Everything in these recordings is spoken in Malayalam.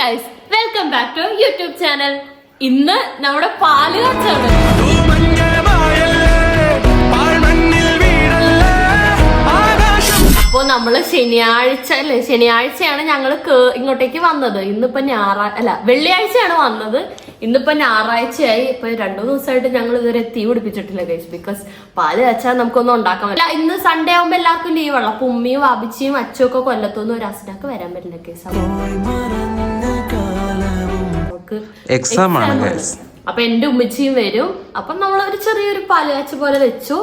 Guys welcome back to YouTube channel ഇന്ന് നമ്മുടെ പാൽ കച്ചവടം. അപ്പോ നമ്മൾ ശനിയാഴ്ച അല്ലേ ശനിയാഴ്ചയാണ് ഞങ്ങൾ ഇങ്ങോട്ടേക്ക് വന്നത്. ഇന്നിപ്പോ ഞായറാഴ്ച അല്ല വെള്ളിയാഴ്ചയാണ് വന്നത്. ഇന്നിപ്പോ ഞായറാഴ്ചയായി ഇപ്പൊ രണ്ടു ദിവസമായിട്ട് ഞങ്ങൾ ഇതുവരെ തീ പിടിപ്പിച്ചിട്ടില്ല ഗൈസ് ബിക്കോസ് പാൽ വെച്ചാൽ നമുക്കൊന്നും ഉണ്ടാക്കാൻ പറ്റില്ല. ഇന്ന് സൺഡേ ആകുമ്പോ എല്ലാവർക്കും ലീവുള്ള അപ്പൊ ഉമ്മയും വാബിച്ചിയും അച്ഛനും ഒക്കെ കൊല്ലത്തൊന്നും ഒരു അസിനാക്ക് വരാൻ പറ്റില്ല കേസ് നമുക്ക് എക്സാം ആണ് guys. അപ്പൊ എന്റെ ഉമ്മച്ചിയും വരും. അപ്പൊ നമ്മൾ ഒരു ചെറിയൊരു പാലുകാച്ച പോലെ വെച്ചു.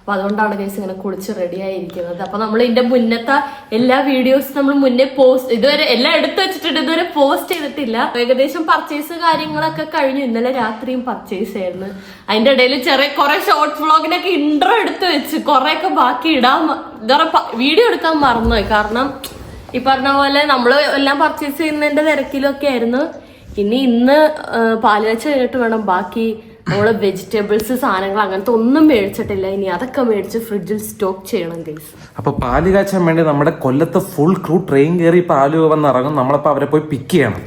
അപ്പൊ അതുകൊണ്ടാണ് കേസ് ഇങ്ങനെ കുളിച്ച് റെഡി ആയിരിക്കുന്നത്. അപ്പൊ നമ്മൾ ഇതിന്റെ മുന്നത്തെ എല്ലാ വീഡിയോസ് നമ്മൾ മുന്നേ പോസ്റ്റ് ഇതുവരെ എല്ലാം എടുത്തു വെച്ചിട്ടുണ്ട്. ഇതുവരെ പോസ്റ്റ് ചെയ്തിട്ടില്ല. ഏകദേശം പർച്ചേസ് കാര്യങ്ങളൊക്കെ കഴിഞ്ഞു. ഇന്നലെ രാത്രിയും പർച്ചേസ് ആയിരുന്നു. അതിന്റെ ഇടയിൽ ചെറിയ കുറെ ഷോർട്ട് വ്ളോഗിനൊക്കെ ഇൻട്രോ എടുത്ത് വെച്ച് കുറെ ഒക്കെ ബാക്കി ഇടാൻ വീഡിയോ എടുക്കാൻ മറന്നുപോയി. കാരണം ഈ പറഞ്ഞ പോലെ നമ്മൾ എല്ലാം പർച്ചേസ് ചെയ്യുന്നതിന്റെ തിരക്കിലൊക്കെ ആയിരുന്നു. ഇനി ഇന്ന് പാൽ വെച്ച് കഴിഞ്ഞിട്ട് വേണം ബാക്കി നമ്മൾ വെജിറ്റബിൾസ് സാധനങ്ങൾ അങ്ങനത്തെ ഒന്നും മേടിച്ചിട്ടില്ല. ഇനി അതൊക്കെ മേടിച്ച് ഫ്രിഡ്ജിൽ സ്റ്റോക്ക് ചെയ്യണം ഗൈസ് അപ്പൊ പാൽ കാച്ചാൻ വേണ്ടി നമ്മുടെ കൊല്ലത്ത് ഫുൾ ക്രൂ ട്രെയിൻ കയറി പാൽ വന്നിറങ്ങും. നമ്മളപ്പോ അവരെ പോയി പിക്ക് ചെയ്യണം.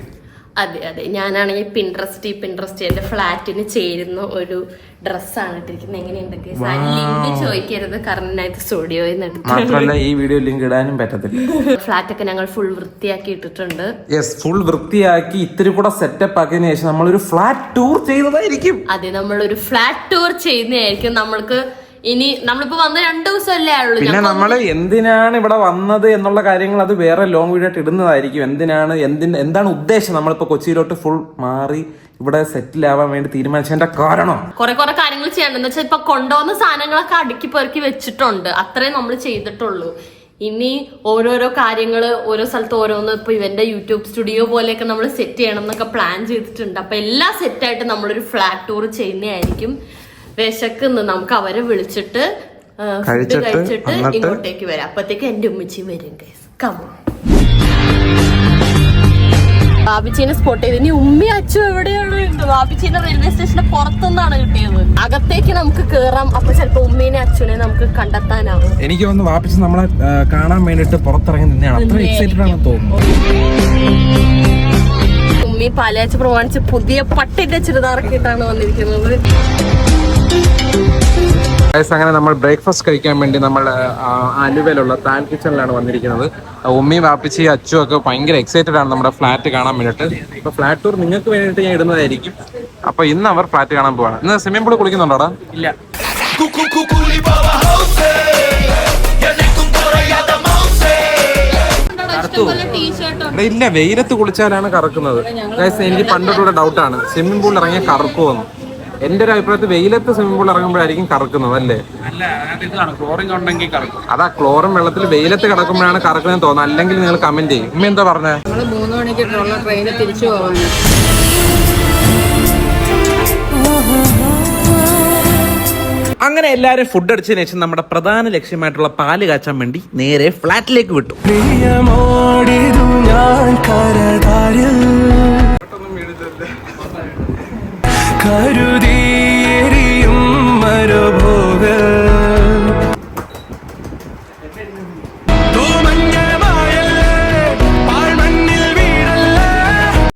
അതെ അതെ. ഞാനാണെങ്കിൽ പിൻട്രസ്റ്റ് പിൻട്രസ്റ്റ് എന്റെ ഫ്ലാറ്റിന് ചേരുന്ന ഒരു ഡ്രസ്സാണ് ഇട്ടിരിക്കുന്നത്. എങ്ങനെയുണ്ട് ഗൈസ് ആ ലിങ്ക് ചോദിക്കരുത്. കാരണം സ്റ്റുഡിയോയിൽ നിന്ന് ഈ വീഡിയോ ലിങ്ക് ഇടാനും പറ്റത്തില്ല. ഫ്ലാറ്റ് ഒക്കെ ഞങ്ങൾ ഫുൾ വൃത്തിയാക്കി ഇട്ടിട്ടുണ്ട്. യെസ് ഫുൾ വൃത്തിയാക്കി ഇത്തിരി കൂടെ സെറ്റപ്പ് ആക്കിയതിനു ശേഷം നമ്മളൊരു ഫ്ലാറ്റ് ടൂർ ചെയ്തതായിരിക്കും. അതെ നമ്മളൊരു ഫ്ലാറ്റ് ടൂർ ചെയ്യുന്നതായിരിക്കും. നമ്മൾക്ക് ഇനി നമ്മളിപ്പോ വന്ന് രണ്ടു ദിവസമല്ലേ ആയുള്ളൂ പിന്നെ നമ്മൾ എന്തിനാണ് ഇവിടെ വന്നത് എന്നുള്ള കാര്യങ്ങൾ അത് വേറെ ലോങ് വീഡിയോ ആയിട്ട് ഇടുന്നതായിരിക്കും. എന്തിനാണ് എന്തിന് എന്താണ് ഉദ്ദേശം? നമ്മളിപ്പോ കൊച്ചിയിലോട്ട് ഫുൾ മാറി ഇവിടെ സെറ്റിൽ ആവാൻ വേണ്ടി തീരുമാനിച്ചതിന്റെ കാരണം? കുറെ കുറെ കാര്യങ്ങൾ ചെയ്യണ്ടെന്ന് വെച്ചാൽ ഇപ്പൊ കൊണ്ടുവന്ന സാധനങ്ങളൊക്കെ അടുക്കി പെറുക്കി വെച്ചിട്ടുണ്ട്. അത്രേ നമ്മൾ ചെയ്തിട്ടുള്ളൂ. ഇനി ഓരോരോ കാര്യങ്ങൾ ഓരോ സ്ഥലത്ത് ഓരോന്ന് ഇപ്പൊ ഇവന്റെ യൂട്യൂബ് സ്റ്റുഡിയോ പോലെയൊക്കെ നമ്മൾ സെറ്റ് ചെയ്യണം എന്നൊക്കെ പ്ലാൻ ചെയ്തിട്ടുണ്ട്. അപ്പൊ എല്ലാം സെറ്റായിട്ട് നമ്മളൊരു ഫ്ലാറ്റ് ടൂർ ചെയ്യുന്നതായിരിക്കും. വിശക്കുന്ന്. നമുക്ക് അവരെ വിളിച്ചിട്ട് ഫുഡ് കഴിച്ചിട്ട് ഇങ്ങോട്ടേക്ക് വരാം. അപ്പത്തേക്ക് എന്റെ ഉമ്മച്ചി വരും കമോ ബാബിച്ചീനെ സ്പോട്ട് ചെയ്ത്. ഇനി ഉമ്മി അച്ചു എവിടെയാണ്? ബാബിച്ചീനെ റെയിൽവേ സ്റ്റേഷന്റെ പുറത്തുനിന്നാണ് കിട്ടിയത്. അകത്തേക്ക് നമുക്ക് കേറാം. അപ്പൊ ചിലപ്പോ ഉമ്മീനെ അച്ഛനെ നമുക്ക് കണ്ടെത്താനാവും. എനിക്ക് വന്ന് വാപ്പിച്ച് നമ്മളെ കാണാൻ വേണ്ടിട്ട് പുറത്തിറങ്ങി നിന്നെയാണ് അത്ര എക്സൈറ്റഡ് ആണെന്ന് തോന്നുന്നു. ഉമ്മി പാലയാഴ്ച പ്രമാണിച്ച് പുതിയ പട്ടിന്റെ ചുരിദാറൊക്കെ ഇട്ടാണ് വന്നിരിക്കുന്നത്. ഗൈസ് അങ്ങനെ നമ്മൾ ബ്രേക്ക്ഫാസ്റ്റ് കഴിക്കാൻ വേണ്ടി നമ്മൾ അനുവലുള്ള താൻ കിച്ചണിലാണ് വന്നിരിക്കുന്നത്. ആ, ഉമ്മയും വാപ്പിച്ചി അച്ചു ഒക്കെ ഭയങ്കര എക്സൈറ്റഡ് ആണ് നമ്മുടെ ഫ്ലാറ്റ് കാണാൻ വേണ്ടിയിട്ട്. ഇപ്പൊ ഫ്ലാറ്റ് ടൂർ നിങ്ങൾക്ക് വേണ്ടിയിട്ട് ഞാൻ ഇടുന്നതായിരിക്കും. അപ്പൊ ഇന്ന് അവർ ഫ്ലാറ്റ് കാണാൻ പോവാണ്. ഇന്ന് സ്വിമ്മിംഗ് പൂൾ കുളിക്കുന്നുണ്ടോടാ? ഇല്ല. ഇല്ല വെയിലത്ത് കുളിച്ചാലാണ് കറക്കുന്നത്. എനിക്ക് പണ്ടൊരു ഡൗട്ടാണ് സ്വിമ്മിംഗ് പൂളിൽ ഇറങ്ങിയ കറക്കുമെന്ന് എന്റെ ഒരു അഭിപ്രായത്തിൽ വെയിലത്ത് സ്വിമ്മിംഗ് പൂൾ ഇറങ്ങുമ്പോഴായിരിക്കും കറക്കുന്നത് അല്ലേ? ക്ലോറിൻ ഉണ്ടെങ്കിൽ കറക്കും. അതാ ക്ലോറിൻ വെള്ളത്തിൽ വെയിലത്ത് കിടക്കുമ്പോഴാണ് കറക്കുന്നത് തോന്നുന്നത്. അല്ലെങ്കിൽ നിങ്ങൾ കമന്റ് ചെയ്യും. ഉമ്മ എന്താ പറഞ്ഞത് നമ്മൾ മൂന്ന് മണിക്കൊക്കെയുള്ള ട്രെയിനിൽ തിരിച്ചു പോവാണ്. അങ്ങനെ എല്ലാരും ഫുഡ് അടിച്ചതിന് ശേഷം നമ്മുടെ പ്രധാന ലക്ഷ്യമായിട്ടുള്ള പാൽ കാച്ചാൻ വേണ്ടി നേരെ ഫ്ലാറ്റിലേക്ക് വിട്ടു. ഞാൻ കരുതിയെരിയും മരുഭോഗ.